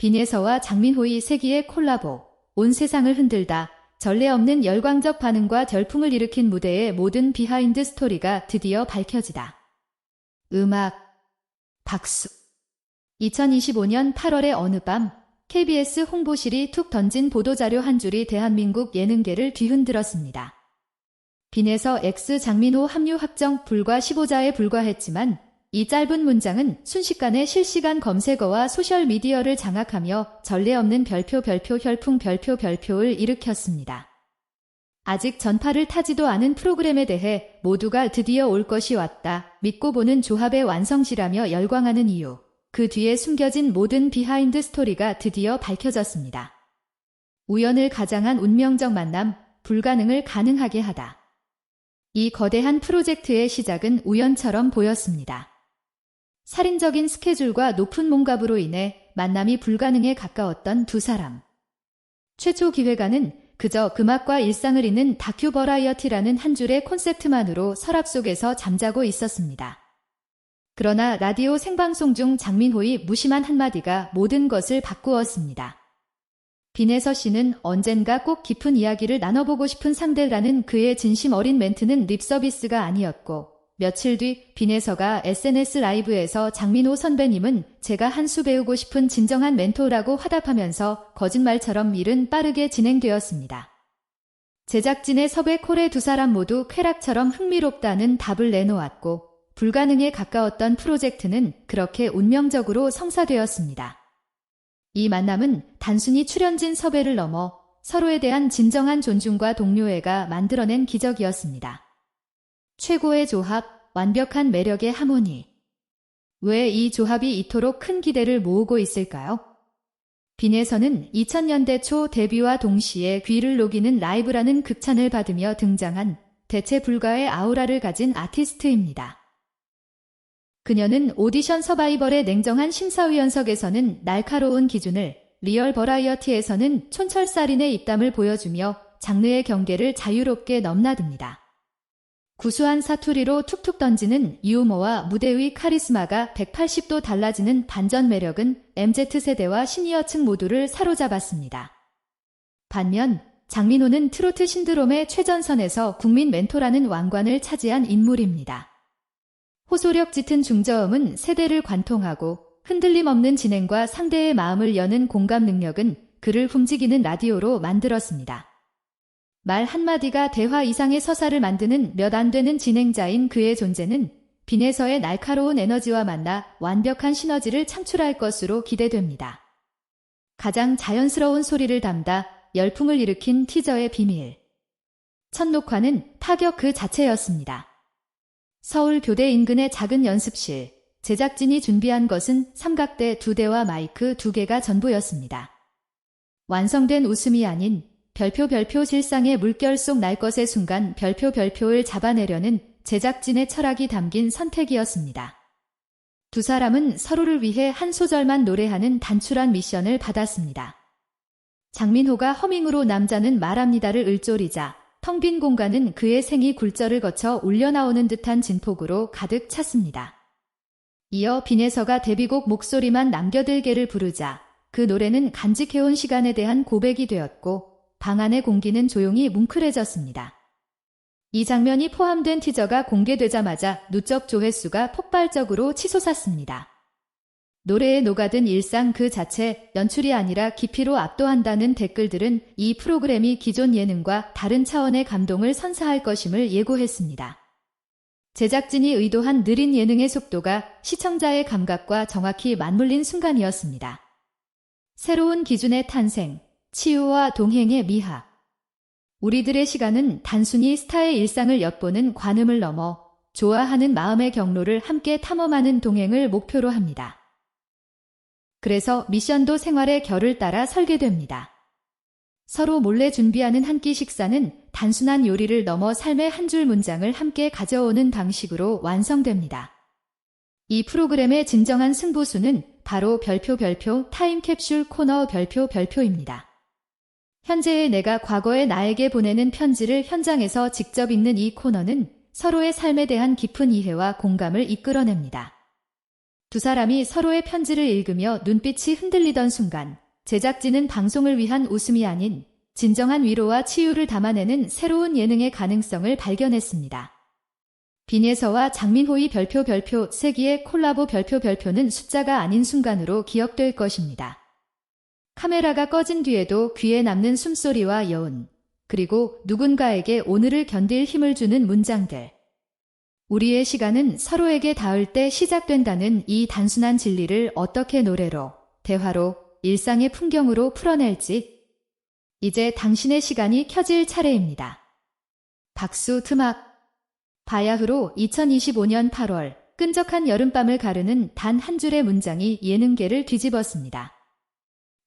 빈예서와 장민호의 세기의 콜라보, 온 세상을 흔들다, 전례 없는 열광적 반응과 결풍을 일으킨 무대의 모든 비하인드 스토리가 드디어 밝혀지다. 음악, 박수. 2025년 8월의 어느 밤, KBS 홍보실이 툭 던진 보도자료 한 줄이 대한민국 예능계를 뒤흔들었습니다. 빈에서 X 장민호 합류 확정 불과 15자에 불과했지만 이 짧은 문장은 순식간에 실시간 검색어와 소셜미디어를 장악하며 전례 없는 별표 별표 혈풍 별표 별표를 일으켰습니다. 아직 전파를 타지도 않은 프로그램에 대해 모두가 드디어 올 것이 왔다. 믿고 보는 조합의 완성시라며 열광하는 이유. 그 뒤에 숨겨진 모든 비하인드 스토리가 드디어 밝혀졌습니다. 우연을 가장한 운명적 만남, 불가능을 가능하게 하다. 이 거대한 프로젝트의 시작은 우연처럼 보였습니다. 살인적인 스케줄과 높은 몸값으로 인해 만남이 불가능에 가까웠던 두 사람. 최초 기획안은 그저 금악과 일상을 잇는 다큐 버라이어티라는 한 줄의 콘셉트만으로 서랍 속에서 잠자고 있었습니다. 그러나 라디오 생방송 중 장민호의 무심한 한마디가 모든 것을 바꾸었습니다. 빈에서 씨는 언젠가 꼭 깊은 이야기를 나눠보고 싶은 상대라는 그의 진심 어린 멘트는 립서비스가 아니었고 며칠 뒤 빈에서가 SNS 라이브에서 장민호 선배님은 제가 한수 배우고 싶은 진정한 멘토라고 화답하면서 거짓말처럼 일은 빠르게 진행되었습니다. 제작진의 섭외 콜에 두 사람 모두 쾌락처럼 흥미롭다는 답을 내놓았고 불가능에 가까웠던 프로젝트는 그렇게 운명적으로 성사되었습니다. 이 만남은 단순히 출연진 섭외를 넘어 서로에 대한 진정한 존중과 동료애가 만들어낸 기적이었습니다. 최고의 조합, 완벽한 매력의 하모니. 왜 이 조합이 이토록 큰 기대를 모으고 있을까요? 빈에서는 2000년대 초 데뷔와 동시에 귀를 녹이는 라이브라는 극찬을 받으며 등장한 대체 불가의 아우라를 가진 아티스트입니다. 그녀는 오디션 서바이벌의 냉정한 심사위원석에서는 날카로운 기준을, 리얼 버라이어티에서는 촌철살인의 입담을 보여주며 장르의 경계를 자유롭게 넘나듭니다. 구수한 사투리로 툭툭 던지는 유머와 무대의 카리스마가 180도 달라지는 반전 매력은 MZ세대와 시니어층 모두를 사로잡았습니다. 반면 장민호는 트로트 신드롬의 최전선에서 국민 멘토라는 왕관을 차지한 인물입니다. 호소력 짙은 중저음은 세대를 관통하고 흔들림 없는 진행과 상대의 마음을 여는 공감 능력은 그를 움직이는 라디오로 만들었습니다. 말 한마디가 대화 이상의 서사를 만드는 몇 안 되는 진행자인 그의 존재는 빈에서의 날카로운 에너지와 만나 완벽한 시너지를 창출할 것으로 기대됩니다. 가장 자연스러운 소리를 담다 열풍을 일으킨 티저의 비밀. 첫 녹화는 타격 그 자체였습니다. 서울 교대 인근의 작은 연습실, 제작진이 준비한 것은 삼각대 두 대와 마이크 두 개가 전부였습니다. 완성된 웃음이 아닌 별표 별표 실상의 물결 속 날 것의 순간 별표 별표를 잡아내려는 제작진의 철학이 담긴 선택이었습니다. 두 사람은 서로를 위해 한 소절만 노래하는 단출한 미션을 받았습니다. 장민호가 허밍으로 남자는 말합니다를 을조리자 텅 빈 공간은 그의 생이 굴절을 거쳐 울려나오는 듯한 진폭으로 가득 찼습니다. 이어 빈에서가 데뷔곡 목소리만 남겨들게를 부르자 그 노래는 간직해온 시간에 대한 고백이 되었고 방 안의 공기는 조용히 뭉클해졌습니다. 이 장면이 포함된 티저가 공개되자마자 누적 조회수가 폭발적으로 치솟았습니다. 노래에 녹아든 일상 그 자체 연출이 아니라 깊이로 압도한다는 댓글들은 이 프로그램이 기존 예능과 다른 차원의 감동을 선사할 것임을 예고했습니다. 제작진이 의도한 느린 예능의 속도가 시청자의 감각과 정확히 맞물린 순간이었습니다. 새로운 기준의 탄생, 치유와 동행의 미학. 우리들의 시간은 단순히 스타의 일상을 엿보는 관음을 넘어 좋아하는 마음의 경로를 함께 탐험하는 동행을 목표로 합니다. 그래서 미션도 생활의 결을 따라 설계됩니다. 서로 몰래 준비하는 한 끼 식사는 단순한 요리를 넘어 삶의 한 줄 문장을 함께 가져오는 방식으로 완성됩니다. 이 프로그램의 진정한 승부수는 바로 별표 별표 타임캡슐 코너 별표 별표입니다. 현재의 내가 과거의 나에게 보내는 편지를 현장에서 직접 읽는 이 코너는 서로의 삶에 대한 깊은 이해와 공감을 이끌어냅니다. 두 사람이 서로의 편지를 읽으며 눈빛이 흔들리던 순간 제작진은 방송을 위한 웃음이 아닌 진정한 위로와 치유를 담아내는 새로운 예능의 가능성을 발견했습니다. 빈예서와 장민호의 별표 별표 세기의 콜라보 별표 별표는 숫자가 아닌 순간으로 기억될 것입니다. 카메라가 꺼진 뒤에도 귀에 남는 숨소리와 여운, 그리고 누군가에게 오늘을 견딜 힘을 주는 문장들. 우리의 시간은 서로에게 닿을 때 시작된다는 이 단순한 진리를 어떻게 노래로, 대화로, 일상의 풍경으로 풀어낼지. 이제 당신의 시간이 켜질 차례입니다. 박수 트막. 바야흐로 2025년 8월 끈적한 여름밤을 가르는 단 한 줄의 문장이 예능계를 뒤집었습니다.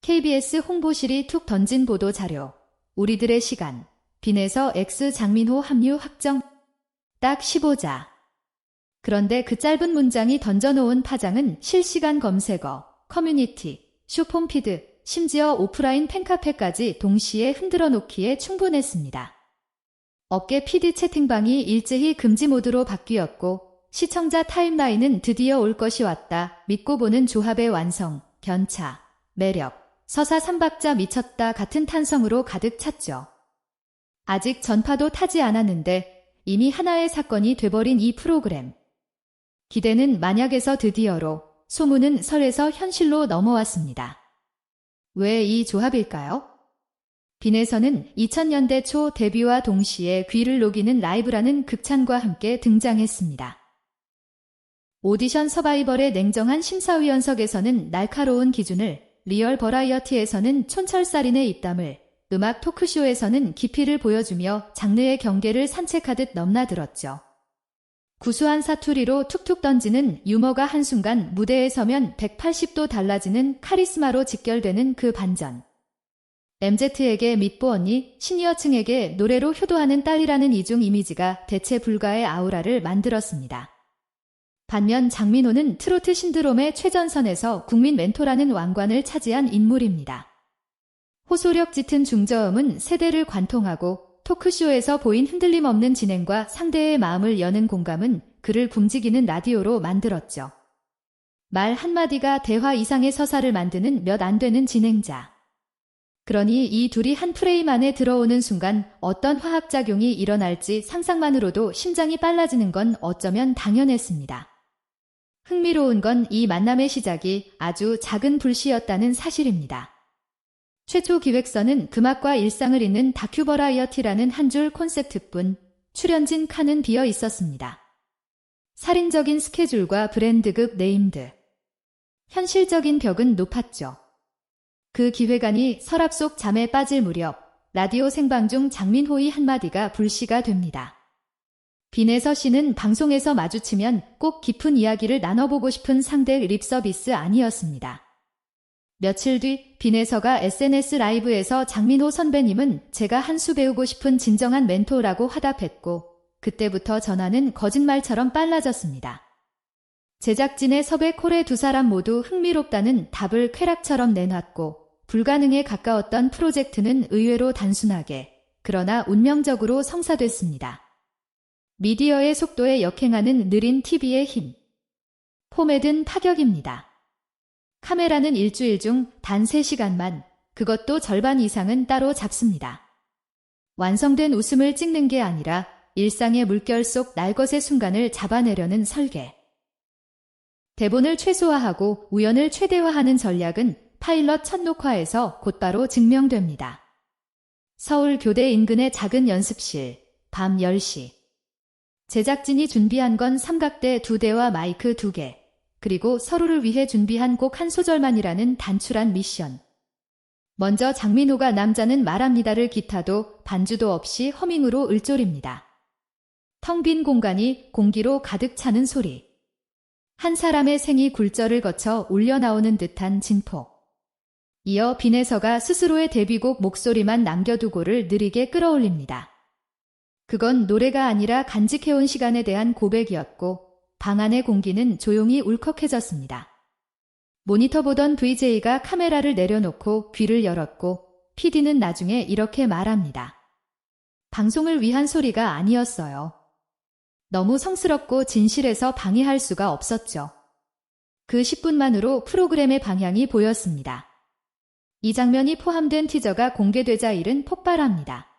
KBS 홍보실이 툭 던진 보도 자료. 우리들의 시간. 빈에서 X 장민호 합류 확정. 딱 15자. 그런데 그 짧은 문장이 던져놓은 파장은 실시간 검색어, 커뮤니티, 쇼폼피드, 심지어 오프라인 팬카페까지 동시에 흔들어 놓기에 충분했습니다. 업계 PD 채팅방이 일제히 금지 모드로 바뀌었고 시청자 타임라인은 드디어 올 것이 왔다. 믿고 보는 조합의 완성, 견차, 매력, 서사 삼박자 미쳤다 같은 탄성으로 가득 찼죠. 아직 전파도 타지 않았는데 이미 하나의 사건이 돼버린 이 프로그램. 기대는 만약에서 드디어로, 소문은 설에서 현실로 넘어왔습니다. 왜 이 조합일까요? 빈에서는 2000년대 초 데뷔와 동시에 귀를 녹이는 라이브라는 극찬과 함께 등장했습니다. 오디션 서바이벌의 냉정한 심사위원석에서는 날카로운 기준을, 리얼 버라이어티에서는 촌철살인의 입담을, 음악 토크쇼에서는 깊이를 보여주며 장르의 경계를 산책하듯 넘나들었죠. 구수한 사투리로 툭툭 던지는 유머가 한순간 무대에 서면 180도 달라지는 카리스마로 직결되는 그 반전. MZ에게 밑보 언니, 시니어층에게 노래로 효도하는 딸이라는 이중 이미지가 대체 불가의 아우라를 만들었습니다. 반면 장민호는 트로트 신드롬의 최전선에서 국민 멘토라는 왕관을 차지한 인물입니다. 호소력 짙은 중저음은 세대를 관통하고 토크쇼에서 보인 흔들림 없는 진행과 상대의 마음을 여는 공감은 그를 굶지기는 라디오로 만들었죠. 말 한마디가 대화 이상의 서사를 만드는 몇 안 되는 진행자. 그러니 이 둘이 한 프레임 안에 들어오는 순간 어떤 화학작용이 일어날지 상상만으로도 심장이 빨라지는 건 어쩌면 당연했습니다. 흥미로운 건 이 만남의 시작이 아주 작은 불씨였다는 사실입니다. 최초 기획서는 금악과 일상을 잇는 다큐버라이어티라는 한 줄 콘셉트뿐 출연진 칸은 비어 있었습니다. 살인적인 스케줄과 브랜드급 네임드. 현실적인 벽은 높았죠. 그 기획안이 서랍 속 잠에 빠질 무렵 라디오 생방 중 장민호의 한마디가 불씨가 됩니다. 빈에서 씨는 방송에서 마주치면 꼭 깊은 이야기를 나눠보고 싶은 상대 립서비스 아니었습니다. 며칠 뒤 빈에서가 SNS 라이브에서 장민호 선배님은 제가 한 수 배우고 싶은 진정한 멘토라고 화답했고 그때부터 전화는 거짓말처럼 빨라졌습니다. 제작진의 섭외 콜에 두 사람 모두 흥미롭다는 답을 쾌락처럼 내놨고 불가능에 가까웠던 프로젝트는 의외로 단순하게 그러나 운명적으로 성사됐습니다. 미디어의 속도에 역행하는 느린 TV의 힘. 든 타격입니다. 카메라는 일주일 중 단 3시간만, 그것도 절반 이상은 따로 잡습니다. 완성된 웃음을 찍는 게 아니라 일상의 물결 속 날것의 순간을 잡아내려는 설계. 대본을 최소화하고 우연을 최대화하는 전략은 파일럿 첫 녹화에서 곧바로 증명됩니다. 서울 교대 인근의 작은 연습실, 밤 10시. 제작진이 준비한 건 삼각대 두 대와 마이크 두 개. 그리고 서로를 위해 준비한 곡 한 소절만이라는 단출한 미션. 먼저 장민호가 남자는 말합니다를 기타도 반주도 없이 허밍으로 을조립니다. 텅 빈 공간이 공기로 가득 차는 소리. 한 사람의 생이 굴절을 거쳐 울려 나오는 듯한 진폭. 이어 빈에서가 스스로의 데뷔곡 목소리만 남겨두고를 느리게 끌어올립니다. 그건 노래가 아니라 간직해온 시간에 대한 고백이었고 방 안의 공기는 조용히 울컥해졌습니다. 모니터 보던 VJ가 카메라를 내려놓고 귀를 열었고 PD는 나중에 이렇게 말합니다. 방송을 위한 소리가 아니었어요. 너무 성스럽고 진실해서 방해할 수가 없었죠. 그 10분만으로 프로그램의 방향이 보였습니다. 이 장면이 포함된 티저가 공개되자 일은 폭발합니다.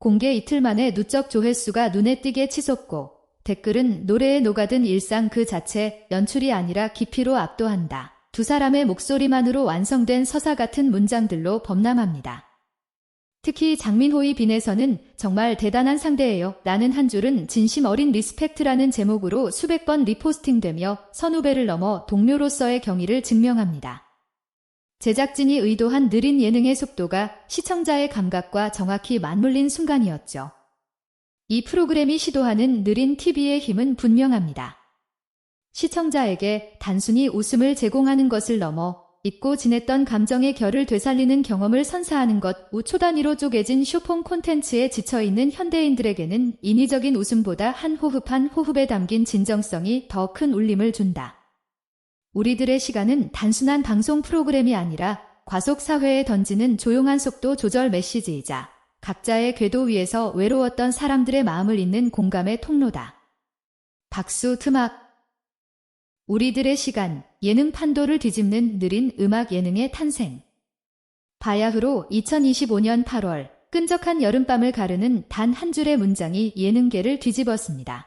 공개 이틀 만에 누적 조회수가 눈에 띄게 치솟고 댓글은 노래에 녹아든 일상 그 자체 연출이 아니라 깊이로 압도한다. 두 사람의 목소리만으로 완성된 서사 같은 문장들로 범람합니다. 특히 장민호의 빈에서는 정말 대단한 상대예요. 라는 한 줄은 진심 어린 리스펙트라는 제목으로 수백 번 리포스팅되며 선후배를 넘어 동료로서의 경의를 증명합니다. 제작진이 의도한 느린 예능의 속도가 시청자의 감각과 정확히 맞물린 순간이었죠. 이 프로그램이 시도하는 느린 TV의 힘은 분명합니다. 시청자에게 단순히 웃음을 제공하는 것을 넘어 잊고 지냈던 감정의 결을 되살리는 경험을 선사하는 것, 우초 단위로 쪼개진 쇼폼 콘텐츠에 지쳐있는 현대인들에게는 인위적인 웃음보다 한 호흡 한 호흡에 담긴 진정성이 더 큰 울림을 준다. 우리들의 시간은 단순한 방송 프로그램이 아니라 과속 사회에 던지는 조용한 속도 조절 메시지이자 각자의 궤도 위에서 외로웠던 사람들의 마음을 잇는 공감의 통로다. 박수 트막 우리들의 시간, 예능 판도를 뒤집는 느린 음악 예능의 탄생. 바야흐로 2025년 8월, 끈적한 여름밤을 가르는 단 한 줄의 문장이 예능계를 뒤집었습니다.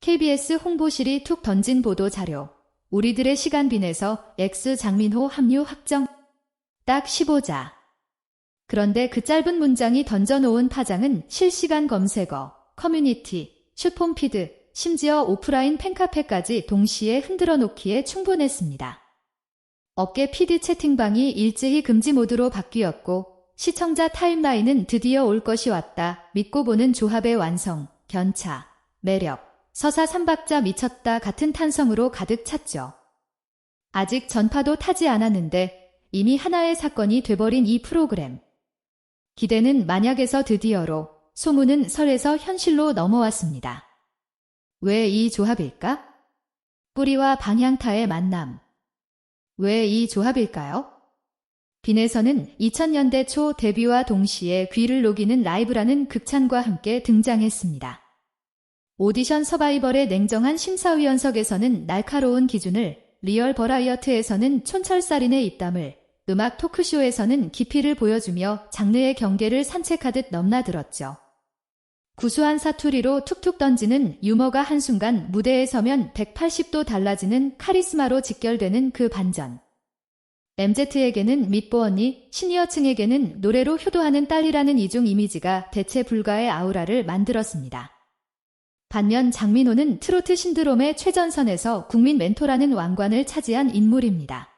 KBS 홍보실이 툭 던진 보도 자료. 우리들의 시간 빈에서 X 장민호 합류 확정. 딱 15자. 그런데 그 짧은 문장이 던져놓은 파장은 실시간 검색어, 커뮤니티, 슈폼피드, 심지어 오프라인 팬카페까지 동시에 흔들어 놓기에 충분했습니다. 업계 피드 채팅방이 일제히 금지 모드로 바뀌었고 시청자 타임라인은 드디어 올 것이 왔다. 믿고 보는 조합의 완성, 견차, 매력, 서사 삼박자 미쳤다 같은 탄성으로 가득 찼죠. 아직 전파도 타지 않았는데 이미 하나의 사건이 돼버린 이 프로그램. 기대는 만약에서 드디어로, 소문은 설에서 현실로 넘어왔습니다. 왜 이 조합일까? 뿌리와 방향타의 만남. 왜 이 조합일까요? 빈에서는 2000년대 초 데뷔와 동시에 귀를 녹이는 라이브라는 극찬과 함께 등장했습니다. 오디션 서바이벌의 냉정한 심사위원석에서는 날카로운 기준을, 리얼 버라이어트에서는 촌철살인의 입담을, 음악 토크쇼에서는 깊이를 보여주며 장르의 경계를 산책하듯 넘나들었죠. 구수한 사투리로 툭툭 던지는 유머가 한순간 무대에 서면 180도 달라지는 카리스마로 직결되는 그 반전. MZ에게는 밑보 언니, 시니어층에게는 노래로 효도하는 딸이라는 이중 이미지가 대체 불가의 아우라를 만들었습니다. 반면 장민호는 트로트 신드롬의 최전선에서 국민 멘토라는 왕관을 차지한 인물입니다.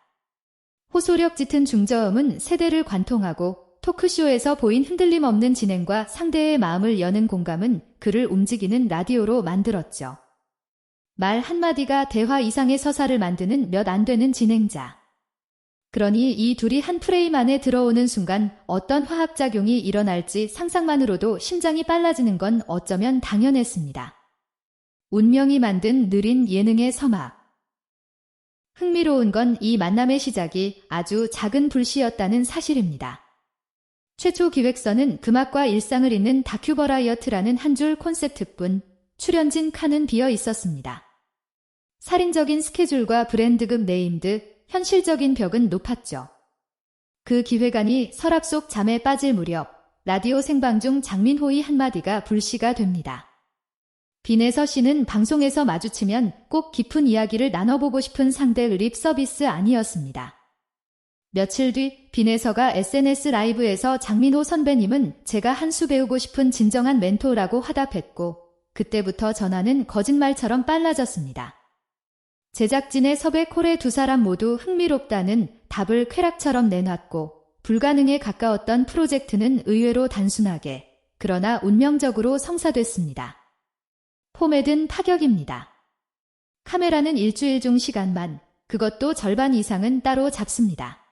호소력 짙은 중저음은 세대를 관통하고 토크쇼에서 보인 흔들림 없는 진행과 상대의 마음을 여는 공감은 그를 움직이는 라디오로 만들었죠. 말 한마디가 대화 이상의 서사를 만드는 몇 안 되는 진행자. 그러니 이 둘이 한 프레임 안에 들어오는 순간 어떤 화학작용이 일어날지 상상만으로도 심장이 빨라지는 건 어쩌면 당연했습니다. 운명이 만든 느린 예능의 서막. 흥미로운 건 이 만남의 시작이 아주 작은 불씨였다는 사실입니다. 최초 기획서는 금악과 일상을 잇는 다큐버라이어트라는 한 줄 콘셉트뿐 출연진 칸은 비어 있었습니다. 살인적인 스케줄과 브랜드급 네임드, 현실적인 벽은 높았죠. 그 기획안이 서랍 속 잠에 빠질 무렵 라디오 생방 중 장민호의 한마디가 불씨가 됩니다. 빈에서 씨는 방송에서 마주치면 꼭 깊은 이야기를 나눠보고 싶은 상대 의 립 서비스 아니었습니다. 며칠 뒤 빈에서가 SNS 라이브에서 장민호 선배님은 제가 한수 배우고 싶은 진정한 멘토라고 화답했고 그때부터 전화는 거짓말처럼 빨라졌습니다. 제작진의 섭외 콜에 두 사람 모두 흥미롭다는 답을 쾌락처럼 내놨고 불가능에 가까웠던 프로젝트는 의외로 단순하게 그러나 운명적으로 성사됐습니다. 폼에 든 타격입니다. 카메라는 일주일 중 시간만 그것도 절반 이상은 따로 잡습니다.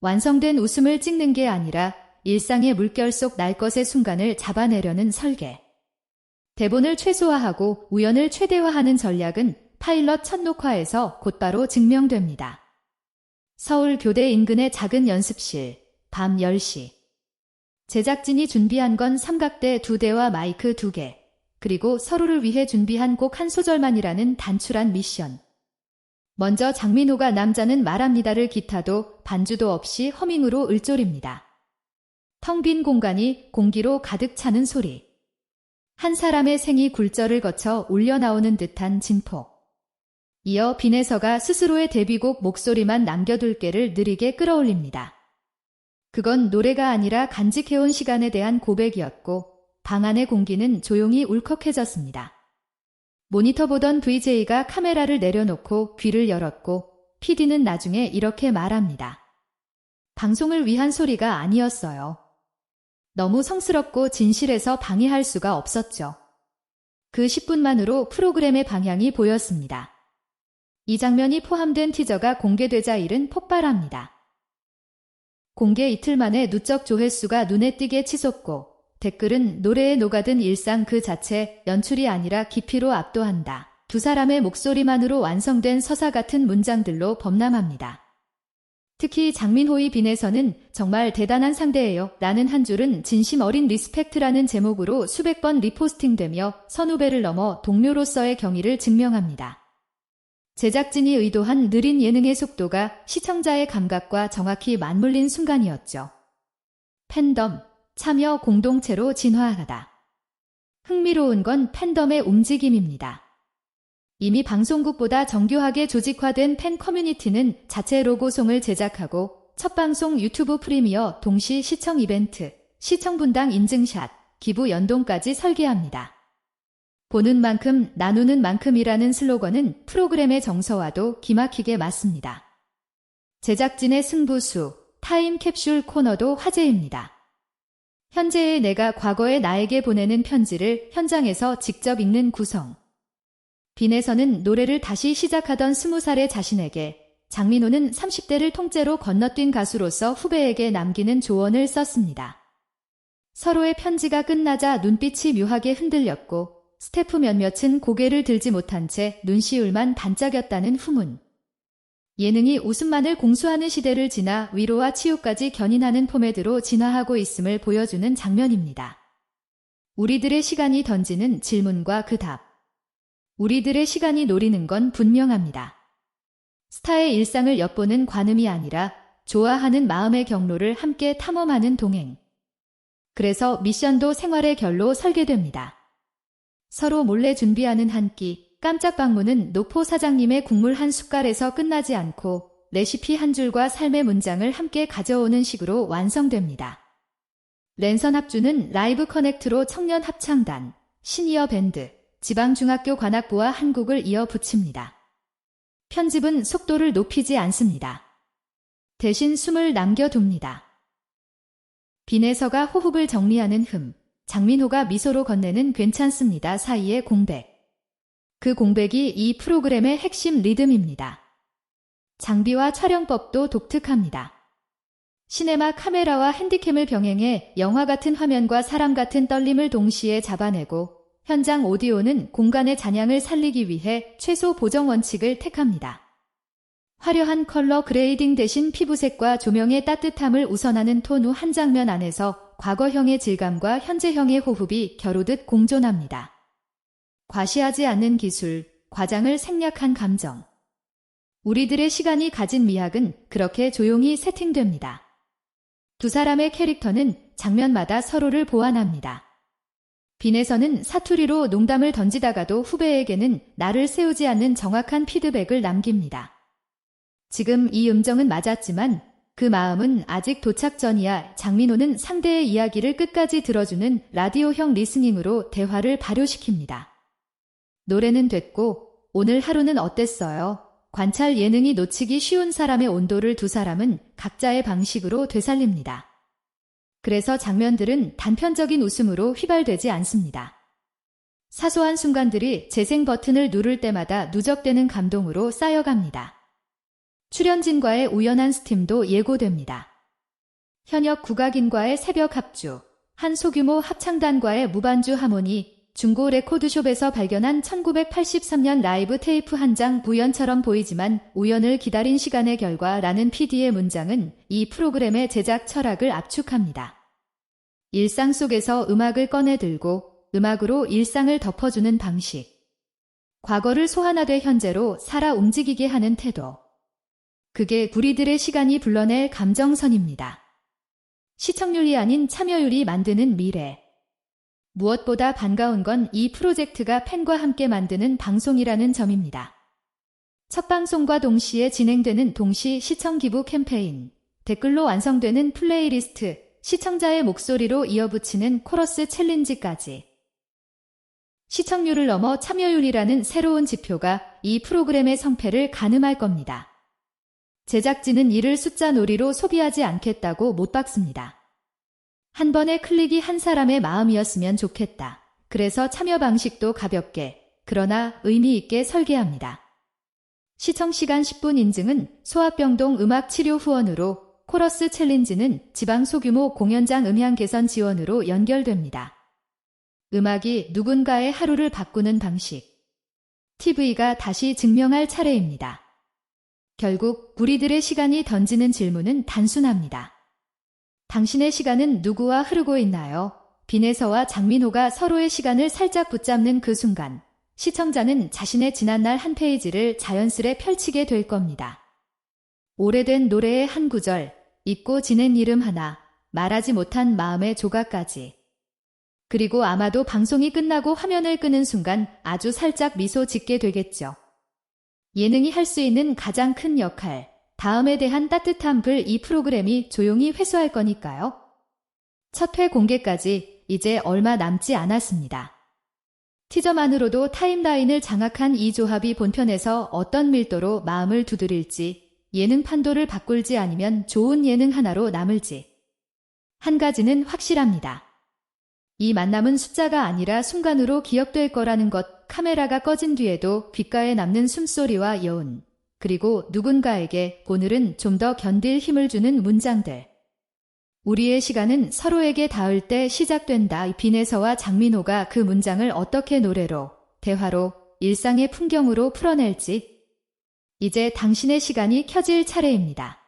완성된 웃음을 찍는 게 아니라 일상의 물결 속 날 것의 순간을 잡아내려는 설계. 대본을 최소화하고 우연을 최대화하는 전략은 파일럿 첫 녹화에서 곧바로 증명됩니다. 서울 교대 인근의 작은 연습실, 밤 10시. 제작진이 준비한 건 삼각대 두 대와 마이크 두 개, 그리고 서로를 위해 준비한 곡 한 소절만이라는 단출한 미션. 먼저 장민호가 남자는 말합니다를 기타도 반주도 없이 허밍으로 을조립니다. 텅 빈 공간이 공기로 가득 차는 소리. 한 사람의 생이 굴절을 거쳐 울려 나오는 듯한 진포. 이어 빈에서가 스스로의 데뷔곡 목소리만 남겨둘 게를 느리게 끌어올립니다. 그건 노래가 아니라 간직해온 시간에 대한 고백이었고 방 안의 공기는 조용히 울컥해졌습니다. 모니터 보던 VJ가 카메라를 내려놓고 귀를 열었고 PD는 나중에 이렇게 말합니다. 방송을 위한 소리가 아니었어요. 너무 성스럽고 진실해서 방해할 수가 없었죠. 그 10분만으로 프로그램의 방향이 보였습니다. 이 장면이 포함된 티저가 공개되자 일은 폭발합니다. 공개 이틀 만에 누적 조회수가 눈에 띄게 치솟고 댓글은 노래에 녹아든 일상 그 자체 연출이 아니라 깊이로 압도한다. 두 사람의 목소리만으로 완성된 서사 같은 문장들로 범람합니다. 특히 장민호의 빈에서는 정말 대단한 상대예요. 라는 한 줄은 진심 어린 리스펙트라는 제목으로 수백 번 리포스팅되며 선후배를 넘어 동료로서의 경의를 증명합니다. 제작진이 의도한 느린 예능의 속도가 시청자의 감각과 정확히 맞물린 순간이었죠. 팬덤, 참여 공동체로 진화하다. 흥미로운 건 팬덤의 움직임입니다. 이미 방송국보다 정교하게 조직화된 팬 커뮤니티는 자체 로고송을 제작하고 첫 방송 유튜브 프리미어 동시 시청 이벤트, 시청 분당 인증샷, 기부 연동까지 설계합니다. 보는 만큼 나누는 만큼이라는 슬로건은 프로그램의 정서와도 기막히게 맞습니다. 제작진의 승부수, 타임 캡슐 코너도 화제입니다. 현재의 내가 과거의 나에게 보내는 편지를 현장에서 직접 읽는 구성. 빈에서는 노래를 다시 시작하던 스무 살의 자신에게 장민호는 30대를 통째로 건너뛴 가수로서 후배에게 남기는 조언을 썼습니다. 서로의 편지가 끝나자 눈빛이 묘하게 흔들렸고 스태프 몇몇은 고개를 들지 못한 채 눈시울만 반짝였다는 후문. 예능이 웃음만을 공수하는 시대를 지나 위로와 치유까지 견인하는 포맷으로 진화하고 있음을 보여주는 장면입니다. 우리들의 시간이 던지는 질문과 그 답. 우리들의 시간이 노리는 건 분명합니다. 스타의 일상을 엿보는 관음이 아니라 좋아하는 마음의 경로를 함께 탐험하는 동행. 그래서 미션도 생활의 결로 설계됩니다. 서로 몰래 준비하는 한 끼, 깜짝 방문은 노포 사장님의 국물 한 숟갈에서 끝나지 않고 레시피 한 줄과 삶의 문장을 함께 가져오는 식으로 완성됩니다. 랜선 합주는 라이브 커넥트로 청년 합창단, 시니어 밴드, 지방중학교 관악부와 한국을 이어 붙입니다. 편집은 속도를 높이지 않습니다. 대신 숨을 남겨둡니다. 빈에서가 호흡을 정리하는 흠, 장민호가 미소로 건네는 괜찮습니다 사이의 공백. 그 공백이 이 프로그램의 핵심 리듬입니다. 장비와 촬영법도 독특합니다. 시네마 카메라와 핸디캠을 병행해 영화 같은 화면과 사람 같은 떨림을 동시에 잡아내고 현장 오디오는 공간의 잔향을 살리기 위해 최소 보정 원칙을 택합니다. 화려한 컬러 그레이딩 대신 피부색과 조명의 따뜻함을 우선하는 톤후한 장면 안에서 과거형의 질감과 현재형의 호흡이 겨루듯 공존합니다. 과시하지 않는 기술, 과장을 생략한 감정. 우리들의 시간이 가진 미학은 그렇게 조용히 세팅됩니다. 두 사람의 캐릭터는 장면마다 서로를 보완합니다. 빈에서는 사투리로 농담을 던지다가도 후배에게는 나를 세우지 않는 정확한 피드백을 남깁니다. 지금 이 음정은 맞았지만 그 마음은 아직 도착 전이야 장민호는 상대의 이야기를 끝까지 들어주는 라디오형 리스닝으로 대화를 발효시킵니다. 노래는 됐고 오늘 하루는 어땠어요? 관찰 예능이 놓치기 쉬운 사람의 온도를 두 사람은 각자의 방식으로 되살립니다. 그래서 장면들은 단편적인 웃음으로 휘발되지 않습니다. 사소한 순간들이 재생 버튼을 누를 때마다 누적되는 감동으로 쌓여갑니다. 출연진과의 우연한 스팀도 예고됩니다. 현역 국악인과의 새벽 합주, 한 소규모 합창단과의 무반주 하모니, 중고 레코드숍에서 발견한 1983년 라이브 테이프 한장 우연처럼 보이지만 우연을 기다린 시간의 결과라는 PD의 문장은 이 프로그램의 제작 철학을 압축합니다. 일상 속에서 음악을 꺼내 들고 음악으로 일상을 덮어주는 방식. 과거를 소환하되 현재로 살아 움직이게 하는 태도. 그게 우리들의 시간이 불러낼 감정선입니다. 시청률이 아닌 참여율이 만드는 미래. 무엇보다 반가운 건 이 프로젝트가 팬과 함께 만드는 방송이라는 점입니다. 첫 방송과 동시에 진행되는 동시 시청 기부 캠페인, 댓글로 완성되는 플레이리스트, 시청자의 목소리로 이어붙이는 코러스 챌린지까지. 시청률을 넘어 참여율이라는 새로운 지표가 이 프로그램의 성패를 가늠할 겁니다. 제작진은 이를 숫자 놀이로 소비하지 않겠다고 못 박습니다. 한 번의 클릭이 한 사람의 마음이었으면 좋겠다. 그래서 참여 방식도 가볍게, 그러나 의미 있게 설계합니다. 시청 시간 10분 인증은 소아병동 음악 치료 후원으로 코러스 챌린지는 지방 소규모 공연장 음향 개선 지원으로 연결됩니다. 음악이 누군가의 하루를 바꾸는 방식. TV가 다시 증명할 차례입니다. 결국 우리들의 시간이 던지는 질문은 단순합니다. 당신의 시간은 누구와 흐르고 있나요? 빈에서와 장민호가 서로의 시간을 살짝 붙잡는 그 순간, 시청자는 자신의 지난날 한 페이지를 자연스레 펼치게 될 겁니다. 오래된 노래의 한 구절, 잊고 지낸 이름 하나, 말하지 못한 마음의 조각까지. 그리고 아마도 방송이 끝나고 화면을 끄는 순간 아주 살짝 미소 짓게 되겠죠. 예능이 할 수 있는 가장 큰 역할, 다음에 대한 따뜻한 불이 프로그램이 조용히 회수할 거니까요. 첫 회 공개까지 이제 얼마 남지 않았습니다. 티저만으로도 타임라인을 장악한 이 조합이 본편에서 어떤 밀도로 마음을 두드릴지, 예능 판도를 바꿀지 아니면 좋은 예능 하나로 남을지. 한 가지는 확실합니다. 이 만남은 숫자가 아니라 순간으로 기억될 거라는 것, 카메라가 꺼진 뒤에도 귓가에 남는 숨소리와 여운, 그리고 누군가에게 오늘은 좀 더 견딜 힘을 주는 문장들. 우리의 시간은 서로에게 닿을 때 시작된다. 빈에서와 장민호가 그 문장을 어떻게 노래로, 대화로, 일상의 풍경으로 풀어낼지. 이제 당신의 시간이 켜질 차례입니다.